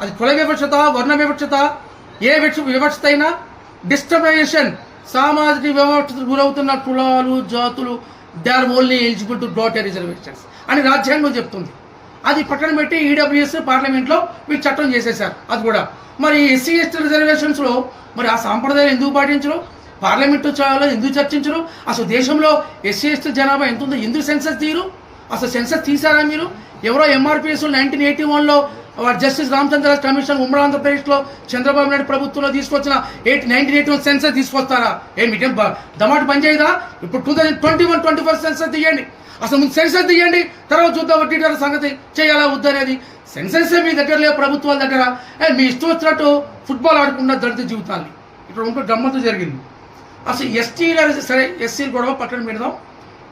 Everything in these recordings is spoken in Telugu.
అది కుల వివక్షత వర్ణ వివక్షత ఏ వివక్షత అయినా డిస్టర్బేషన్ సామాజిక వివక్షతకు గురవుతున్న కులాలు జాతులు they are only eligible to that reservations అని రాజ్యాంగం చెప్తుంది. అది పక్కన పెట్టి ఈడబ్ల్యూఎస్ పార్లమెంట్లో వీళ్ళు చట్టం చేసేశారు. అది కూడా. మరి ఎస్సీ ఎస్టీ రిజర్వేషన్స్లో మరి ఆ సాంప్రదాయం ఎందుకు పాటించరు? పార్లమెంటు చాలా ఎందుకు చర్చించరు? అసలు దేశంలో ఎస్సీ ఎస్టీ జనాభా ఎంత ఉందో ఎందుకు సెన్సస్ తీరు అసలు సెన్సస్ తీసారా మీరు? ఎవరో ఎంఆర్పిఎస్ నైన్టీన్ ఎయిటీ వన్లో జస్టిస్ రామచంద్ర కమిషన్ ఉమ్మడి ఆంధ్రప్రదేశ్లో చంద్రబాబు నాయుడు ప్రభుత్వంలో తీసుకొచ్చిన eight nineteen eighty one census తీసుకొస్తారా? ఏమి ఇదేం బ- దమాటు పని చేయదా? ఇప్పుడు two thousand twenty one twenty four census తీయండి. అసలు ముందు సెన్సర్ తీయండి. తర్వాత చూద్దాం వడ్డీ సంగతి చేయాలా వద్దనేది సెన్సర్సే మీ దగ్గర లేవు ప్రభుత్వాల దగ్గర. ఏ, మీ ఇష్టం వచ్చినట్టు ఫుట్బాల్ ఆడుకున్న దళిత జీవితాన్ని. ఇక్కడ ఉంటే గమ్మత్తు జరిగింది. అసలు ఎస్టీల సరే ఎస్సీలు గొడవ పక్కన పెడదాం.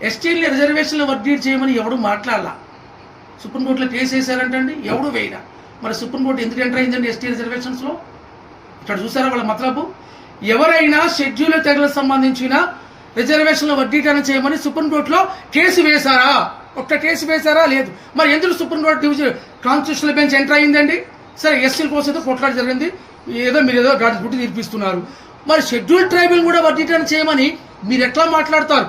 ఎస్టీల రిజర్వేషన్లు వడ్డీ చేయమని ఎవడు మాట్లాడాల? సుప్రీంకోర్టులో కేసు వేసారంటండి ఎవడు వేయరా మరి సుప్రీంకోర్టు ఎందుకు ఎంటర్ అయిందండి ఎస్టీ రిజర్వేషన్స్లో ఇక్కడ చూసారా వాళ్ళ మతలబు? ఎవరైనా షెడ్యూల్ తెగలకు సంబంధించిన రిజర్వేషన్లు వడ్డీకరణ చేయమని సుప్రీంకోర్టులో కేసు వేశారా? ఒక్క కేసు వేశారా? లేదు. మరి ఎందుకు supreme court division constitutional bench enter అయిందండి? సరే ఎస్సీల కోసం ఏదో కొట్లాట జరిగింది. ఏదో మీరు ఏదో గాడి గుట్టి తీర్పిస్తున్నారు. మరి షెడ్యూల్ ట్రైబల్ కూడా వడ్డీకరణ చేయమని మీరు ఎట్లా మాట్లాడతారు?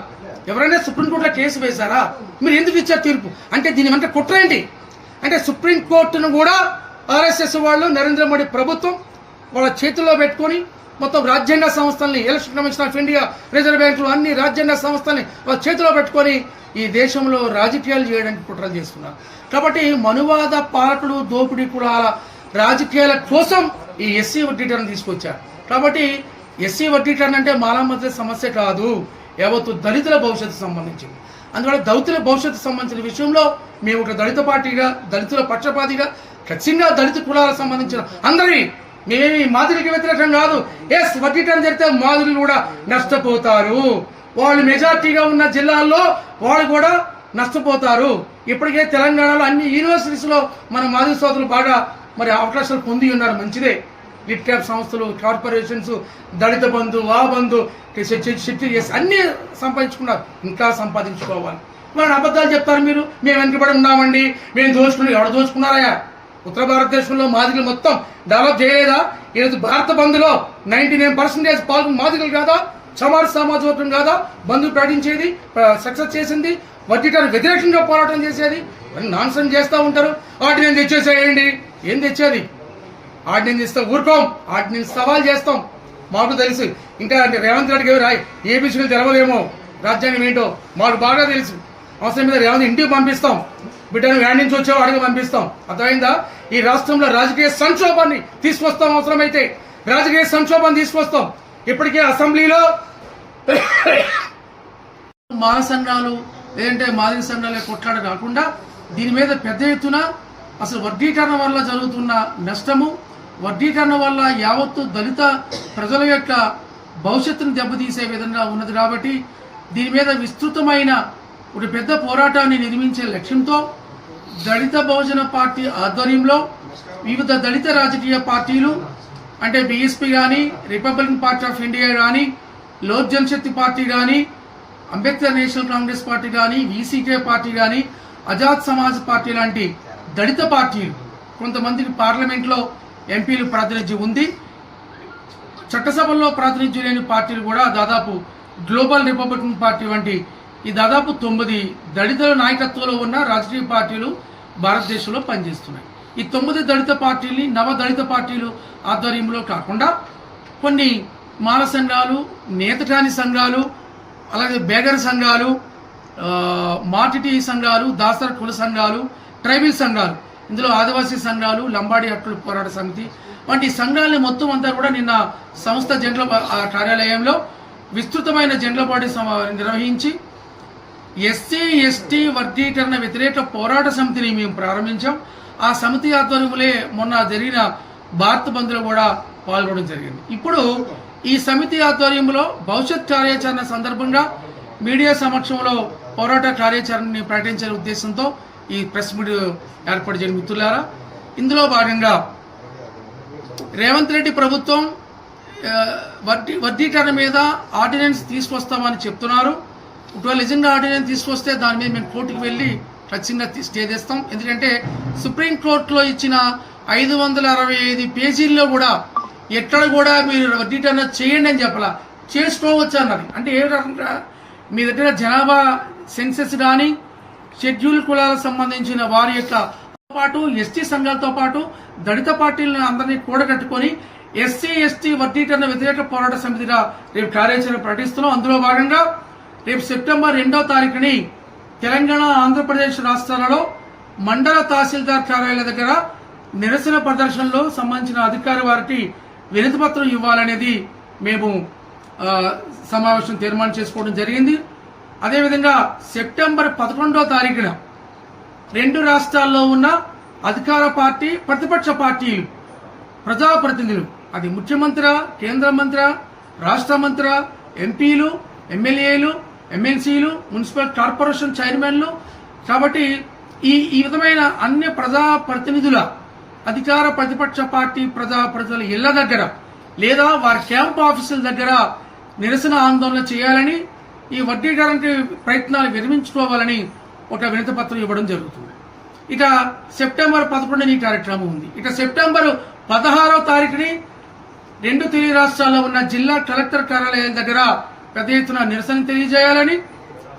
ఎవరైనా సుప్రీంకోర్టులో కేసు వేశారా? మీరు ఎందుకు ఇచ్చారు తీర్పు? అంటే దీని వెంట కుట్ర ఏంటి? అంటే సుప్రీంకోర్టును కూడా ఆర్ఎస్ఎస్ వాళ్ళు నరేంద్ర మోడీ ప్రభుత్వం వాళ్ళ చేతుల్లో పెట్టుకొని మొత్తం రాజ్యాంగ సంస్థల్ని election commission of India reserve బ్యాంకులు అన్ని రాజ్యాంగ సంస్థల్ని వాళ్ళ చేతిలో పెట్టుకొని ఈ దేశంలో రాజకీయాలు చేయడానికి కుట్రలు చేస్తున్నారు. కాబట్టి మనువాద పాలకులు దోపిడీ కులాల రాజకీయాల కోసం ఈ ఎస్సీ వడ్డీటర్ని తీసుకొచ్చారు. కాబట్టి ఎస్సీ వడ్డీటర్న్ అంటే మాలా మధ్య సమస్య కాదు యావత్తు దళితుల భవిష్యత్తు సంబంధించింది. అందువల్ల దళితుల భవిష్యత్తు సంబంధించిన విషయంలో మేము ఒక దళిత పార్టీగా దళితుల పక్షపాతిగా ఖచ్చితంగా దళిత కులాలకు సంబంధించిన అందరి మేమేమి మాదిరికి వ్యతిరేకం కాదు. ఎస్ వర్గీకరణ జరిగితే మాదిరిలు కూడా నష్టపోతారు. వాళ్ళు మెజార్టీగా ఉన్న జిల్లాల్లో వాళ్ళు కూడా నష్టపోతారు. ఇప్పటికే తెలంగాణలో అన్ని యూనివర్సిటీస్లో మన మాదిరి సోదరులు బాగా మరి అవకాశాలు పొంది ఉన్నారు. మంచిదే. లిట్ క్యాప్ సంస్థలు కార్పొరేషన్స్ దళిత బంధు వా బంధు శక్తి అన్నీ సంపాదించుకున్నారు. ఇంకా సంపాదించుకోవాలి. మరి అబద్ధాలు చెప్తారు మీరు? మేము వెనుకబడి ఉన్నామండి. మేము దోచుకున్నాం ఎవడ దోచుకున్నారయ్యా? ఉత్తర భారతదేశంలో మాదిగలు మొత్తం డెవలప్ చేయలేదా? ఈరోజు భారత బంద్లో నైన్టీ నైన్ పర్సెంటేజ్ పాల్గొని మాదిగలు కాదా? సమాజ సమాజవర్గం కాదా? బంధు ప్రకటించేది సక్సెస్ చేసింది వడ్డీటానికి వ్యతిరేకంగా పోరాటం చేసేది నాన్ చేస్తూ ఉంటారు. వాటిని తెచ్చేసేయండి? ఏం తెచ్చేది? ఆర్డినెన్స్ ఇస్తాం ఊరుకోం. ఆర్డినెన్స్ సవాల్ చేస్తాం. మాకు తెలుసు. ఇంకా రేవంత్ రెడ్డికి గారు రాయ్? ఏబిసిలు తెలవలేమో. రాజ్యాంగం ఏంటో మాకు బాగా తెలుసు. అవసరం మీద రేవంత్ ఇంటికి పంపిస్తాం. బిడ్డను వ్యాన్ నుంచి వచ్చే అడిగి పంపిస్తాం. అర్థమైందా? ఈ రాష్ట్రంలో రాజకీయ సంక్షోభాన్ని తీసుకొస్తాం అవసరమైతే. రాజకీయ సంక్షోభాన్ని తీసుకొస్తాం. ఇప్పటికే అసెంబ్లీలో మహాసంఘాలు లేదంటే మాదిరి సంఘాలే కొట్లాడ కాకుండా దీని మీద పెద్ద ఎత్తున అసలు వర్గీకరణ వల్ల జరుగుతున్న నష్టము వర్గీకరణ వల్ల యావత్తు దళిత ప్రజల యొక్క భవిష్యత్తును దెబ్బతీసే విధంగా ఉన్నది కాబట్టి దీని మీద విస్తృతమైన ఒక పెద్ద పోరాటాన్ని నిర్మించే లక్ష్యంతో దళిత బహుజన పార్టీ ఆధ్వర్యంలో వివిధ దళిత రాజకీయ పార్టీలు అంటే బీఎస్పీ కానీ రిపబ్లికన్ పార్టీ ఆఫ్ ఇండియా కానీ లోక్ జనశక్తి పార్టీ కానీ అంబేద్కర్ నేషనల్ కాంగ్రెస్ పార్టీ కానీ వీసీకే పార్టీ కానీ ఆజాద్ సమాజ్ పార్టీ లాంటి దళిత పార్టీలు కొంతమందికి పార్లమెంట్లో ఎంపీలు ప్రాతినిధ్యం ఉంది. చట్టసభల్లో ప్రాతినిధ్యం లేని పార్టీలు కూడా దాదాపు గ్లోబల్ రిపబ్లికన్ పార్టీ వంటి ఈ దాదాపు తొమ్మిది దళితుల నాయకత్వంలో ఉన్న రాజకీయ పార్టీలు భారతదేశంలో పనిచేస్తున్నాయి. ఈ తొమ్మిది దళిత పార్టీల్ని నవ దళిత పార్టీలు ఆధ్వర్యంలో కాకుండా కొన్ని మాల సంఘాలు నేతటాని సంఘాలు అలాగే బేగర్ సంఘాలు మాటిటీ సంఘాలు దాసర్ కుల సంఘాలు ట్రైబల్ సంఘాలు ఇందులో ఆదివాసీ సంఘాలు లంబాడి హక్కుల పోరాట సమితి. వంటి సంఘాలని మొత్తం అంతా కూడా నిన్న సంస్థ జండ్ల కార్యాలయంలో విస్తృతమైన జండ్ల బాడీ సమా- నిర్వహించి ఎస్సీ ఎస్టీ వర్గీకరణ వ్యతిరేక పోరాట సమితిని మేము ప్రారంభించాం. ఆ సమితి ఆధ్వర్యంలో మొన్న జరిగిన భారత్ బంద్లో కూడా పాల్గొనడం జరిగింది. ఇప్పుడు ఈ సమితి ఆధ్వర్యంలో భవిష్యత్ కార్యాచరణ సందర్భంగా మీడియా సమక్షంలో పోరాట కార్యాచరణని ప్రకటించే ఉద్దేశంతో ఈ ప్రెస్ మీట్ ఏర్పాటు చేయడం మిత్రులారా ఇందులో భాగంగా రేవంత్ రెడ్డి ప్రభుత్వం వడ్డీ వడ్డీకరణ మీద ఆర్డినెన్స్ తీసుకొస్తామని చెప్తున్నారు. ఒకవేళ నిజంగా ఆర్డినెన్స్ తీసుకొస్తే దాని మీద మేము కోర్టుకు వెళ్ళి ఖచ్చితంగా తీ- స్టే చేస్తాం. ఎందుకంటే సుప్రీం కోర్టులో ఇచ్చిన ఐదు వందల అరవై ఐదు పేజీల్లో కూడా ఎక్కడ కూడా మీరు వడ్డీటర్న చేయండి అని చెప్పాల. చేసుకోవచ్చు అన్నది అంటే ఏ రకంగా? మీ దగ్గర జనాభా సెన్సెస్ కానీ షెడ్యూల్ కులాలకు సంబంధించిన వారి యొక్క పాటు ఎస్టీ సంఘాలతో పాటు దళిత పార్టీలను అందరినీ కూడగట్టుకొని ఎస్సీ ఎస్టీ వర్గీకరణ వ్యతిరేక పోరాట సమితిగా రేపు కార్యాచరణ ప్రకటిస్తున్నాం. అందులో భాగంగా రేపు సెప్టెంబర్ రెండో తారీఖుని తెలంగాణ ఆంధ్రప్రదేశ్ రాష్ట్రాలలో మండల తహసీల్దార్ కార్యాలయాల దగ్గర నిరసన ప్రదర్శనలో సంబంధించిన అధికారి వారికి వినతిపత్రం ఇవ్వాలనేది మేము సమావేశం తీర్మానం చేసుకోవడం జరిగింది. అదేవిధంగా సెప్టెంబర్ పదకొండో తారీఖున రెండు రాష్ట్రాల్లో ఉన్న అధికార పార్టీ ప్రతిపక్ష పార్టీలు ప్రజాప్రతినిధులు అది ముఖ్యమంత్రి కేంద్ర మంత్రి రాష్ట్ర మంత్రి ఎంపీలు ఎమ్మెల్యేలు ఎమ్మెల్సీలు మున్సిపల్ కార్పొరేషన్ చైర్మన్లు కాబట్టి ఈ ఈ విధమైన అన్ని ప్రజా ప్రతినిధుల అధికార ప్రతిపక్ష పార్టీ ప్రజాప్రతినిధుల ఇళ్ళ దగ్గర లేదా వారి క్యాంప్ ఆఫీసుల దగ్గర నిరసన ఆందోళన చేయాలని ఈ వడ్డీ గ్యారంటీ ప్రయత్నాలు విరమించుకోవాలని ఒక వినతి పత్రం ఇవ్వడం జరుగుతుంది. ఇక సెప్టెంబర్ పదకొండుని ఈ కార్యక్రమం ఉంది. ఇక సెప్టెంబర్ పదహారో తారీఖుని రెండు తెలుగు రాష్ట్రాల్లో ఉన్న జిల్లా కలెక్టర్ కార్యాలయం దగ్గర పెద్ద ఎత్తున నిరసన తెలియజేయాలని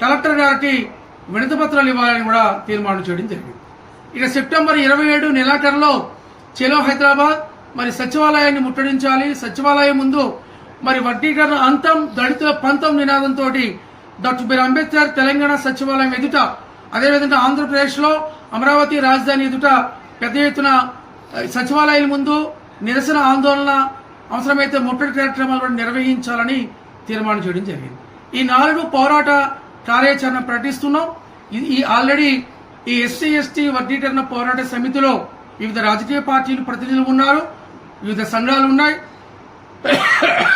కలెక్టర్ గారికి వినతి పత్రాలు ఇవ్వాలని కూడా తీర్మానం చేయడం జరిగింది. ఇక సెప్టెంబర్ ఇరవై ఏడు నెలాఖరులో చెలో హైదరాబాద్ మరి సచివాలయాన్ని ముట్టడించాలి. సచివాలయం ముందు మరి వడ్డీకరణ అంతం దళితుల పంతం నినాదంతో డాక్టర్ బిఆర్ అంబేద్కర్ తెలంగాణ సచివాలయం ఎదుట అదేవిధంగా ఆంధ్రప్రదేశ్లో అమరావతి రాజధాని ఎదుట పెద్ద ఎత్తున సచివాలయం సచివాలయాల ముందు నిరసన ఆందోళన అవసరమైతే ముట్టడి కార్యక్రమాలు కూడా నిర్వహించాలని తీర్మానం చేయడం జరిగింది. ఈ నాలుగు పోరాట కార్యాచరణ ప్రకటిస్తున్నాం. ఈ ఆల్రెడీ ఈ ఎస్సీ ఎస్టీ వర్గీకరణ పోరాట సమితిలో వివిధ రాజకీయ పార్టీలు ప్రతినిధులు ఉన్నారు. వివిధ సంఘాలు ఉన్నాయి.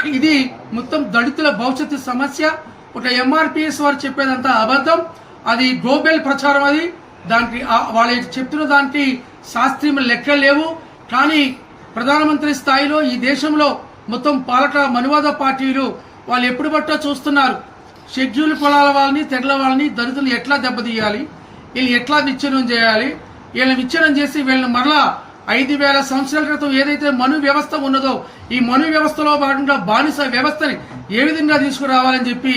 ఇది మొత్తం దళితుల భవిష్యత్తు సమస్య. ఒక ఎంఆర్పిఎస్ వారు చెప్పేదంతా అబద్ధం. అది గోబెల్ ప్రచారం అది. దానికి వాళ్ళు చెప్తున్న దానికి శాస్త్రీయ లెక్కలు లేవు. కానీ ప్రధానమంత్రి స్థాయిలో ఈ దేశంలో మొత్తం పాలక మనువాద పార్టీలు వాళ్ళు ఎప్పుడు బట్టో చూస్తున్నారు. షెడ్యూల్ కులాల వాళ్ళని తెగల వాళ్ళని దళితులు ఎట్లా దెబ్బతీయాలి? వీళ్ళు ఎట్లా విచ్ఛిన్నం చేయాలి? వీళ్ళని విచ్ఛిన్నం చేసి వీళ్ళని మరలా ఐదు వేల సంవత్సరాల క్రితం ఏదైతే మను వ్యవస్థ ఉన్నదో ఈ మను వ్యవస్థలో భాగంగా బానిస వ్యవస్థని ఏ విధంగా తీసుకురావాలని చెప్పి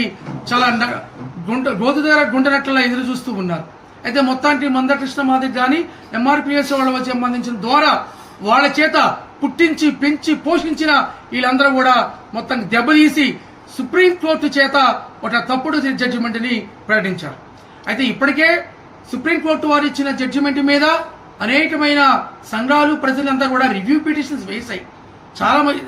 చాలా న- గుంట గోధు దగ్గర గుండెనట్ల ఎదురు చూస్తూ ఉన్నారు. అయితే మొత్తానికి మందకృష్ణ మాదిరి కానీ ఎంఆర్పిఎస్ వాళ్ళ వచ్చి సంబంధించిన ద్వారా వాళ్ళ చేత పుట్టించి పెంచి పోషించిన వీళ్ళందరూ కూడా మొత్తం దెబ్బతీసి సుప్రీంకోర్టు చేత ఒక తప్పుడు జడ్జిమెంట్ని ప్రకటించారు. అయితే ఇప్పటికే సుప్రీంకోర్టు వారు ఇచ్చిన జడ్జిమెంట్ మీద అనేకమైన సంఘాలు ప్రజలంతా కూడా రివ్యూ పిటిషన్స్ వేశాయి. చాలా మంది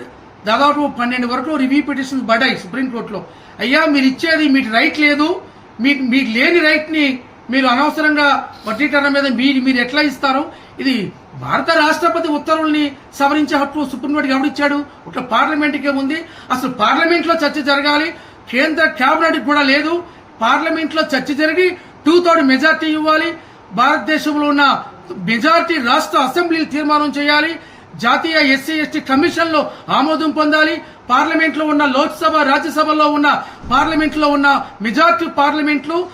దాదాపు పన్నెండు వరకు రివ్యూ పిటిషన్స్ పడ్డాయి సుప్రీంకోర్టులో అయ్యా మీరు ఇచ్చేది మీకు రైట్ లేదు. మీకు మీకు లేని రైట్ని మీరు అనవసరంగా వడ్డీకరణ మీద మీరు మీరు ఎట్లా ఇస్తారు? ఇది భారత రాష్ట్రపతి ఉత్తర్వుల్ని సవరించే హక్కు సుప్రీంకోర్టు ఎవరిచ్చాడు ఒక పార్లమెంట్కే ఉంది. అసలు పార్లమెంట్లో చర్చ జరగాలి. కేంద్ర కేబినెట్ కూడా లేదు. పార్లమెంట్లో చర్చ జరిగి టూ థర్డ్ మెజార్టీ ఇవ్వాలి. భారతదేశంలో ఉన్న మెజార్టీ రాష్ట్ర అసెంబ్లీలు తీర్మానం చేయాలి. జాతీయ ఎస్సీ ఎస్టీ కమిషన్లో ఆమోదం పొందాలి. పార్లమెంట్లో ఉన్న లోక్సభ రాజ్యసభలో ఉన్న పార్లమెంట్లో ఉన్న మెజార్టీ పార్లమెంట్లు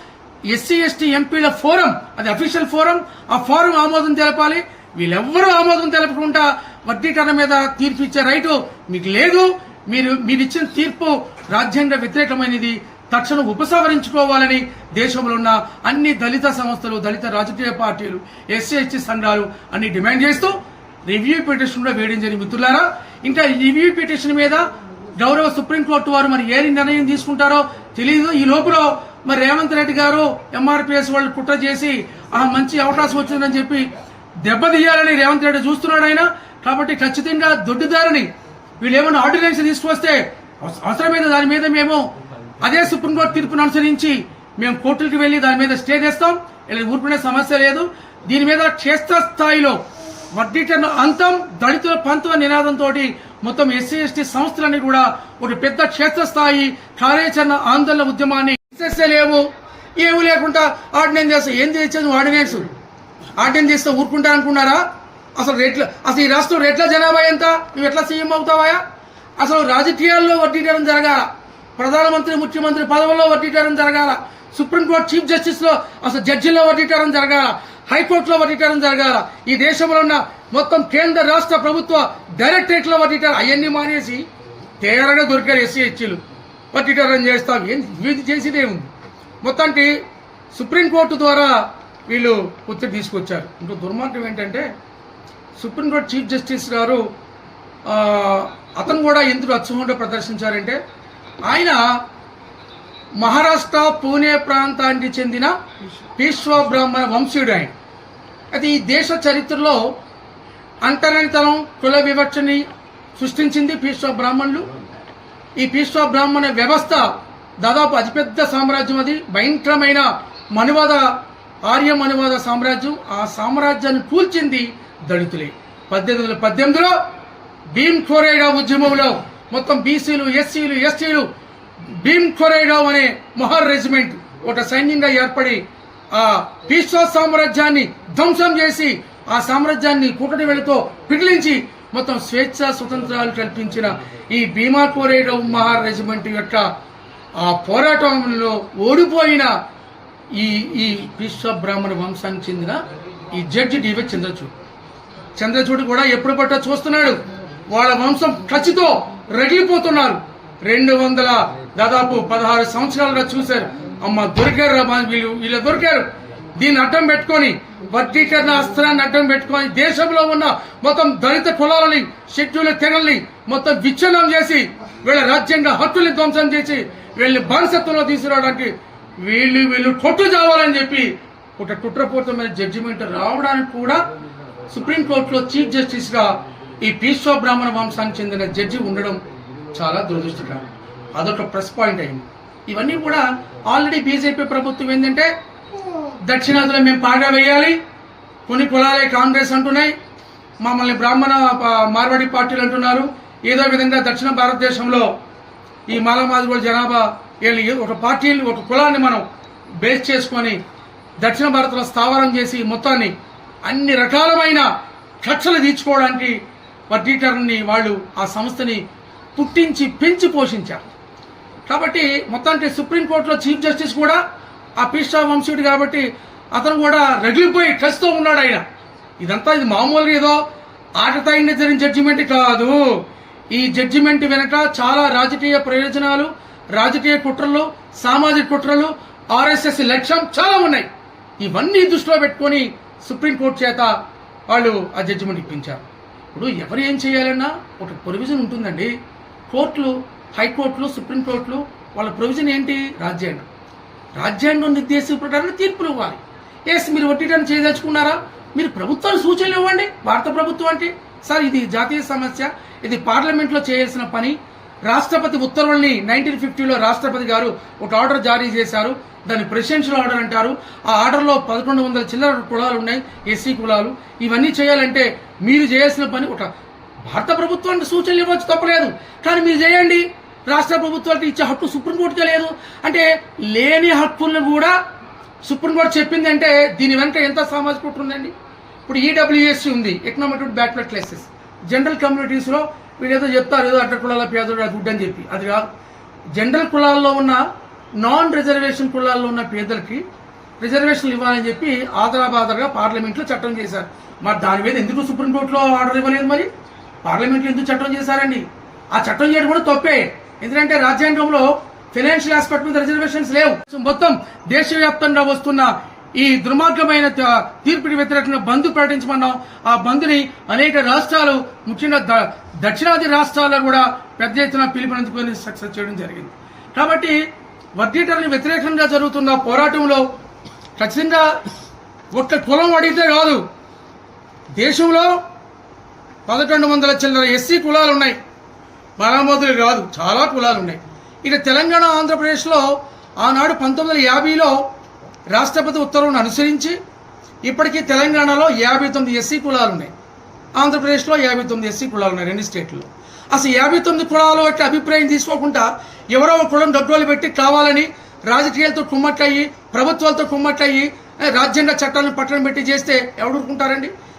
ఎస్సీ ఎస్టీ ఎంపీల ఫోరం అది అఫీషియల్ ఫోరం ఆ ఫోరం ఆమోదం తెలపాలి. వీళ్ళెవ్వరూ ఆమోదం తెలపకుండా వర్గీకరణ మీద తీర్పు ఇచ్చే రైటు మీకు లేదు. మీరు మీరు ఇచ్చిన తీర్పు రాజ్యాంగ వ్యతిరేకమైనది. తక్షణం ఉపసంహరించుకోవాలని దేశంలో ఉన్న అన్ని దళిత సంస్థలు దళిత రాజకీయ పార్టీలు ఎస్సీ ఎస్టీ సంఘాలు అన్ని డిమాండ్ చేస్తూ రివ్యూ పిటిషన్ కూడా వేయడం జరిగింది. మిత్రులారా ఇంకా రివ్యూ పిటిషన్ మీద గౌరవ సుప్రీంకోర్టు వారు మరి ఏ నిర్ణయం తీసుకుంటారో తెలియదు ఈ లోపల మరి రేవంత్ రెడ్డి గారు ఎంఆర్పిఎస్ వాళ్ళు కుట్ర చేసి ఆ మంచి అవకాశం వచ్చిందని చెప్పి దెబ్బతీయాలని రేవంత్ రెడ్డి చూస్తున్నాడు ఆయన. కాబట్టి ఖచ్చితంగా దొడ్డిదారిని వీళ్ళు ఏమైనా ఆర్డినెన్స్ తీసుకొస్తే అవస- అవసరమైన దాని మీద మేము అదే సుప్రీంకోర్టు తీర్పును అనుసరించి మేము కోర్టులకు వెళ్ళి దాని మీద స్టే చేస్తాం. ఇలా ఊరుకునే సమస్య లేదు. దీని మీద క్షేత్రస్థాయిలో వర్గీకరణ అంతం దళితుల పంతుల నినాదంతో మొత్తం ఎస్సీ ఎస్టీ సంస్థలన్నీ కూడా ఒక పెద్ద క్షేత్రస్థాయి కార్యాచరణ ఆందోళన ఉద్యమాన్ని లేవు ఏమి లేకుండా ఆర్డినెన్స్ చేస్తా. ఏం తెచ్చేది ఆర్డినెన్స్? ఆర్డినెన్స్ చేస్తే ఊరుకుంటా అనుకున్నారా? అసలు రేట్ల అసలు ఈ రాష్ట్రం రేట్ల జనాభా ఎంత? నువ్వు ఎట్లా సీఎం అవుతావా? అసలు రాజకీయాల్లో వర్గీకరణ జరగాల. ప్రధానమంత్రి ముఖ్యమంత్రి పదవుల్లో వర్గీకరణ జరగాల. సుప్రీంకోర్టు చీఫ్ జస్టిస్లో అసలు జడ్జిల్లో వర్గీకరణ జరగాల. హైకోర్టులో వర్గీకరణ జరగాల. ఈ దేశంలో ఉన్న మొత్తం కేంద్ర రాష్ట్ర ప్రభుత్వ డైరెక్టరేట్లో అవన్నీ మానేసి తేరగా దొరికారు ఎస్సీ హెచ్లు వర్గీకరణ చేస్తాం. ఏం వీధి చేసేదే ఉంది. మొత్తానికి సుప్రీంకోర్టు ద్వారా వీళ్ళు ఒత్తిడి తీసుకొచ్చారు. ఇంకో దుర్మార్గం ఏంటంటే సుప్రీంకోర్టు చీఫ్ జస్టిస్ గారు అతను కూడా ఎందుకు అచ్చుహండ ప్రదర్శించారంటే ఆయన మహారాష్ట్ర పూణే ప్రాంతానికి చెందిన పీశ్వ బ్రాహ్మణ వంశీయుడు ఆయన. అది ఈ దేశ చరిత్రలో అంటరానితనం కుల వివక్షని సృష్టించింది పీశ్వ బ్రాహ్మణులు. ఈ పీశ్వ బ్రాహ్మణ వ్యవస్థ దాదాపు అతిపెద్ద సామ్రాజ్యం అది. భయంకరమైన మనువాద ఆర్య మనువాద సామ్రాజ్యం. ఆ సామ్రాజ్యాన్ని కూల్చింది దళితులే. పద్దెనిమిది వందల పద్దెనిమిదిలో భీమ్ ఖోరేడా ఉద్యమంలో మొత్తం బీసీలు ఎస్సీలు ఎస్టీలు భీమ్ ఖోరేగా అనే మొహర్ రెజిమెంట్ ఒక సైన్యంగా ఏర్పడి ఆ విశ్వ సామ్రాజ్యాన్ని ధ్వంసం చేసి ఆ సామ్రాజ్యాన్ని కూటటి వెళుతో పిగిలించి మొత్తం స్వేచ్ఛ స్వతంత్రాలు కల్పించిన ఈ భీమా కోరేడవ్ మహార్ రెజిమెంట్ యొక్క ఆ పోరాటంలో ఓడిపోయిన ఈ ఈ విశ్వ బ్రాహ్మణ వంశానికి చెందిన ఈ జడ్జి డివై చంద్రచూడ్. చంద్రచూడ్ కూడా ఎప్పుడు పట్టా చూస్తున్నాడు. వాళ్ళ వంశం ఖచ్చితో రగిలిపోతున్నారు. రెండు వందల దాదాపు పదహారు సంవత్సరాలుగా చూశారు. అమ్మ దొరికారు రా వీళ్ళు వీళ్ళు దొరికారు. దీన్ని అడ్డం పెట్టుకొని వర్గీకరణ అస్త్రాన్ని అడ్డం పెట్టుకొని దేశంలో ఉన్న మొత్తం దళిత కులాలని షెడ్యూల్ తెగల్ని మొత్తం విచ్ఛిన్నం చేసి వీళ్ళ రాజ్యాంగ హక్కుల్ని ధ్వంసం చేసి వీళ్ళని బానిసత్వంలో తీసుకురావడానికి వీళ్ళు వీళ్ళు కొట్టు చావాలని చెప్పి ఒక కుట్రపూరితమైన జడ్జిమెంట్ రావడానికి కూడా సుప్రీంకోర్టులో చీఫ్ జస్టిస్గా ఈ పీశ్వ బ్రాహ్మణ వంశానికి చెందిన జడ్జి ఉండడం చాలా దురదృష్టకరం. అదొక ప్రెస్ పాయింట్ అయింది. ఇవన్నీ కూడా ఆల్రెడీ బీజేపీ ప్రభుత్వం ఏంటంటే దక్షిణాదిలో మేము పాగా వేయాలి కొన్ని కులాలే కాంగ్రెస్ అంటున్నాయి మమ్మల్ని బ్రాహ్మణ మార్వాడి పార్టీలు అంటున్నారు. ఏదో విధంగా దక్షిణ భారతదేశంలో ఈ మాలమాదిగోడు జనాభా వీళ్ళని ఒక పార్టీని ఒక కులాన్ని మనం బేస్ చేసుకొని దక్షిణ భారత్లో స్థావరం చేసి మొత్తాన్ని అన్ని రకాలమైన కక్షలు తీర్చుకోవడానికి వర్గీకరణని వాళ్ళు ఆ సంస్థని పుట్టించి పెంచి పోషించారు. కాబట్టి మొత్తానికి సుప్రీంకోర్టులో చీఫ్ జస్టిస్ కూడా ఆ పిషా వంశీయుడు కాబట్టి అతను కూడా రగిలిపోయి కసితో ఉన్నాడు ఆయన. ఇదంతా ఇది మామూలుగా ఏదో ఆటతాయిని జరిగిన జడ్జిమెంట్ కాదు. ఈ జడ్జిమెంట్ వెనక చాలా రాజకీయ ప్రయోజనాలు రాజకీయ కుట్రలు సామాజిక కుట్రలు ఆర్ఎస్ఎస్ లక్ష్యం చాలా ఉన్నాయి. ఇవన్నీ దృష్టిలో పెట్టుకొని సుప్రీంకోర్టు చేత వాళ్ళు ఆ జడ్జిమెంట్ ఇప్పించారు ఇప్పుడు ఎవరు ఏం చేయాలన్నా ఒక ప్రొవిజన్ ఉంటుందండి. కోర్టులు హైకోర్టులు సుప్రీంకోర్టులు వాళ్ళ ప్రొవిజన్ ఏంటి? రాజ్యాంగం. రాజ్యాంగం నిర్దేశించిన ప్రకారం తీర్పులు ఇవ్వాలి. ఎస్ మీరు ఒట్టిటని చేయదలుచుకున్నారా? మీరు ప్రభుత్వాలు సూచనలు ఇవ్వండి. భారత ప్రభుత్వం అంటే సార్ ఇది జాతీయ సమస్య. ఇది పార్లమెంట్లో చేయాల్సిన పని. రాష్ట్రపతి ఉత్తర్వుల్ని నైన్టీన్ ఫిఫ్టీలో రాష్ట్రపతి గారు ఒక ఆర్డర్ జారీ చేశారు. దాన్ని ప్రెసిడెన్షియల్ ఆర్డర్ అంటారు. ఆ ఆర్డర్లో పదకొండు వందల చిల్లర కులాలు ఉన్నాయి ఎస్సీ కులాలు. ఇవన్నీ చేయాలంటే మీరు చేయాల్సిన పని ఒక భారత ప్రభుత్వానికి సూచనలు ఇవ్వచ్చు తప్పలేదు. కానీ మీరు చేయండి. రాష్ట్ర ప్రభుత్వానికి ఇచ్చే హక్కు సుప్రీంకోర్టుకే లేదు. అంటే లేని హక్కులను కూడా సుప్రీంకోర్టు చెప్పింది అంటే దీని వెనక ఎంత సామాజిక కుట్ర ఉందండి? ఇప్పుడు ఈడబ్ల్యూఎస్సీ ఉంది ఎకనామిక్ బ్యాక్వర్డ్ క్లాసెస్ జనరల్ కమ్యూనిటీస్లో లో ఏదో చెప్తారు ఏదో అట్ట కులాల పేదోడు అది అని చెప్పి. అది కాదు. జనరల్ కులాల్లో ఉన్న నాన్ రిజర్వేషన్ కులాల్లో ఉన్న పేదలకి రిజర్వేషన్లు ఇవ్వాలని చెప్పి ఆదరాబాదరగా పార్లమెంట్లో చట్టం చేశారు. మరి దాని మీద ఎందుకు సుప్రీంకోర్టులో ఆర్డర్ ఇవ్వలేదు మరి? పార్లమెంట్లో ఎందుకు చట్టం చేశారండి? ఆ చట్టం చేయడం కూడా తప్పే. ఎందుకంటే రాజ్యాంగంలో ఫైనాన్షియల్ ఆస్పెక్ట్ మీద రిజర్వేషన్స్ లేవు. సో మొత్తం దేశవ్యాప్తంగా వస్తున్న ఈ దుర్మార్గమైన తీర్పుని తీర్పుకి వ్యతిరేకంగా బంద్ ప్రకటించమన్నాం. ఆ బంద్ని అనేక రాష్ట్రాలు ముఖ్యంగా ద- దక్షిణాది రాష్ట్రాల్లో కూడా పెద్ద ఎత్తున పిలుపునందుకొని సక్సెస్ చేయడం జరిగింది. కాబట్టి వర్గీకరణ వ్యతిరేకంగా జరుగుతున్న పోరాటంలో ఖచ్చితంగా ఒక్క కులం అడిగితే కాదు. దేశంలో పదకొండు వందల చిల్లర ఎస్సీ కులాలు ఉన్నాయి. మరామతులు కాదు చాలా కులాలు ఉన్నాయి. ఇక తెలంగాణ ఆంధ్రప్రదేశ్లో ఆనాడు పంతొమ్మిది వందల యాభైలో రాష్ట్రపతి ఉత్తర్వును అనుసరించి ఇప్పటికీ తెలంగాణలో యాభై తొమ్మిది ఎస్సీ కులాలు ఉన్నాయి ఆంధ్రప్రదేశ్లో యాభై తొమ్మిది ఎస్సీ కులాలు ఉన్నాయి రెండు స్టేట్లు. అసలు యాభై తొమ్మిది కులాల యొక్క అభిప్రాయం తీసుకోకుండా ఎవరో ఒక కులం డబ్బులు పెట్టి కావాలని రాజకీయాలతో కుమ్మట్లయ్యి ప్రభుత్వాలతో కుమ్మట్లయ్యి రాజ్యాంగ చట్టాలను పట్టణం పెట్టి చేస్తే ఎవరు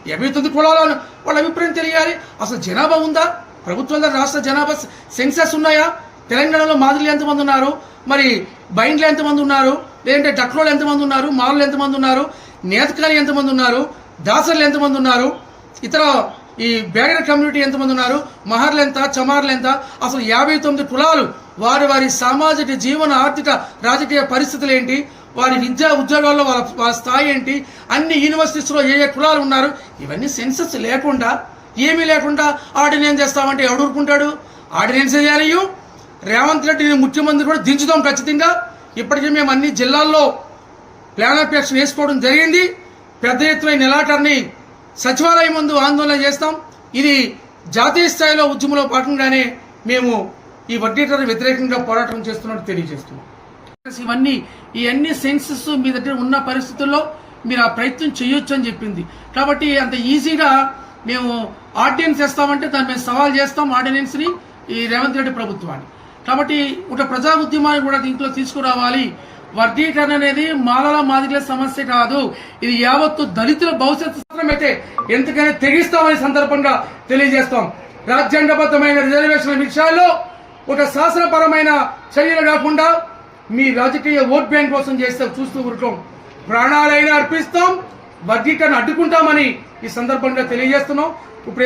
యాభై తొమ్మిది కులాలను వాళ్ళ అభిప్రాయం తెలియాలి. అసలు జనాభా ఉందా? ప్రభుత్వం దగ్గర రాష్ట్ర జనాభా సెన్సెస్ ఉన్నాయా? తెలంగాణలో మాదిరిలు ఎంతమంది ఉన్నారు? మరి బైండ్లు ఎంతమంది ఉన్నారు? లేదంటే డక్లోలు ఎంతమంది ఉన్నారు? మారులు ఎంతమంది ఉన్నారు? నేతకాలు ఎంతమంది ఉన్నారు? దాసర్లు ఎంతమంది ఉన్నారు? ఇతర ఈ బేగర కమ్యూనిటీ ఎంతమంది ఉన్నారు? మహర్లు ఎంత చమార్లు ఎంత? అసలు యాభై తొమ్మిది కులాలు వారి వారి సామాజిక జీవన ఆర్థిక రాజకీయ పరిస్థితులు ఏంటి? వారి విద్యా ఉద్యోగాల్లో వాళ్ళ వాళ్ళ స్థాయి ఏంటి? అన్ని యూనివర్సిటీస్లో ఏ ఏ కులాలు ఉన్నారు? ఇవన్నీ సెన్సస్ లేకుండా ఏమీ లేకుండా ఆర్డినెన్స్ చేస్తామంటే ఎవడు ఊరుకుంటాడు? ఆర్డినెన్స్ చేయాలి రేవంత్ రెడ్డిని ముఖ్యమంత్రి కూడా దించుదాం ఖచ్చితంగా. ఇప్పటికే మేము అన్ని జిల్లాల్లో ప్లాన్ ఆఫ్ యాక్షన్ వేసుకోవడం జరిగింది. పెద్ద ఎత్తున నిలాటర్ని సచివాలయం ముందు ఆందోళన చేస్తాం. ఇది జాతీయ స్థాయిలో ఉద్యమంలో భాగంగానే మేము ఈ వడ్డీటర్ వ్యతిరేకంగా పోరాటం చేస్తున్నట్టు తెలియజేస్తున్నాం. ఇవన్నీ ఈ అన్ని సెన్సెస్ మీ దగ్గర ఉన్న పరిస్థితుల్లో మీరు ఆ ప్రయత్నం చేయొచ్చు అని చెప్పింది. కాబట్టి అంత ఈజీగా మేము ఆర్డినెన్స్ చేస్తామంటే దాన్ని మేము సవాల్ చేస్తాం ఆర్డినెన్స్ని ఈ రేవంత్ రెడ్డి ప్రభుత్వాన్ని. కాబట్టి ఒక ప్రజా ఉద్యమాన్ని కూడా దీంట్లో తీసుకురావాలి. వర్గీకరణ అనేది మాలల మాదిరిల సమస్య కాదు. ఇది యావత్తు దళితుల భవిష్యత్తు అయితే ఎంతకైనా తెగిస్తామని సందర్భంగా తెలియజేస్తాం. రాజ్యాంగబద్ధమైన రిజర్వేషన్ విషయాల్లో ఒక శాసనపరమైన చర్యలు కాకుండా మీ రాజకీయ ఓట్ బ్యాంక్ కోసం చేస్తే చూస్తూ ఉంటాం. ప్రాణాలైనా అర్పిస్తాం వర్గీకరణ అడ్డుకుంటామని ఈ సందర్భంగా తెలియజేస్తున్నాం. ఇప్పుడు ఏదో